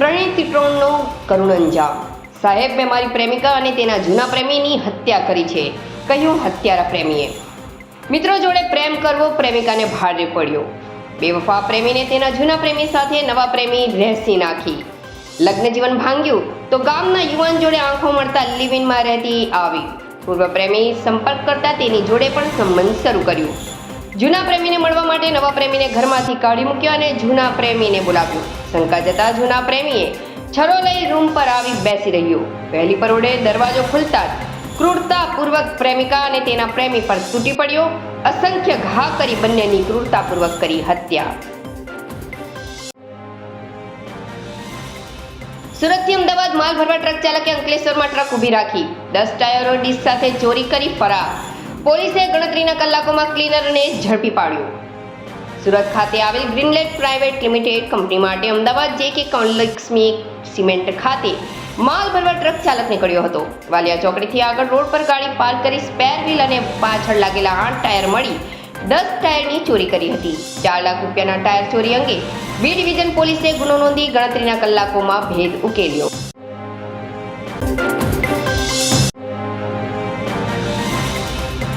લૂંટોણનો કરુણ અંજામ સાહેબે મારી પ્રેમિકા અને તેના જૂના પ્રેમીની હત્યા કરી છે. કહ્યું, હત્યારા પ્રેમીએ. મિત્રો જોડે પ્રેમ કરવો પ્રેમિકાને ભારે પડ્યો. બેવફા પ્રેમીને તેના જૂના પ્રેમી સાથે નવા પ્રેમી રહેસી નાખી. લગ્ન જીવન ભાંગ્યું તો ગામના યુવાન જોડે આંખો મળતા લિવિનમાં રહેતી આવી. પૂર્વ પ્રેમી સંપર્ક કરતા તેની જોડે પણ સંબંધ શરૂ કર્યું. જૂના પ્રેમીને મળવા માટે નવા પ્રેમીને ઘરમાંથી કાઢી મૂક્યો અને જૂના પ્રેમીને બોલાવ્યો. શંકા જતા જૂના પ્રેમીએ છરો લઈ રૂમ પર આવી બેસી રહ્યો. પહેલી પરોડે દરવાજો ખુલતા જ ક્રૂરતાપૂર્વક પ્રેમિકા અને તેના પ્રેમી પર તૂટી પડ્યો. અસંખ્ય ઘા કરી બંનેની ક્રૂરતાપૂર્વક કરી હત્યા. સુરતથી અમદાવાદ માલ ભરવા ટ્રક ચાલકે અંકલેશ્વરમાં ટ્રક ઊભી રાખી. દસ ટાયરો ડીશ સાથે ચોરી કરી ફરાર. પોલીસે ગણતરીના કલાકોમાં ક્લીનરને ઝડપી પાડ્યો. સુરત ખાતે આવેલ ગ્રીનલેટ પ્રાઇવેટ લિમિટેડ કંપની માટે અમદાવાદ જે કે લક્ષ્મી સિમેન્ટ ખાતે માલ ભરવા ટ્રક ચાલક નીકળ્યો હતો. વાલિયા ચોકડીથી આગળ રોડ પર ગાડી પાર્ક કરી સ્પેર વ્હીલ અને પાછળ લાગેલા આઠ ટાયર મળી દસ ટાયરની ચોરી કરી હતી. ચાર લાખ રૂપિયાના ટાયર ચોરી અંગે બી ડિવિઝન પોલીસે ગુનો નોંધી ગણતરીના કલાકોમાં ભેદ ઉકેલ્યો.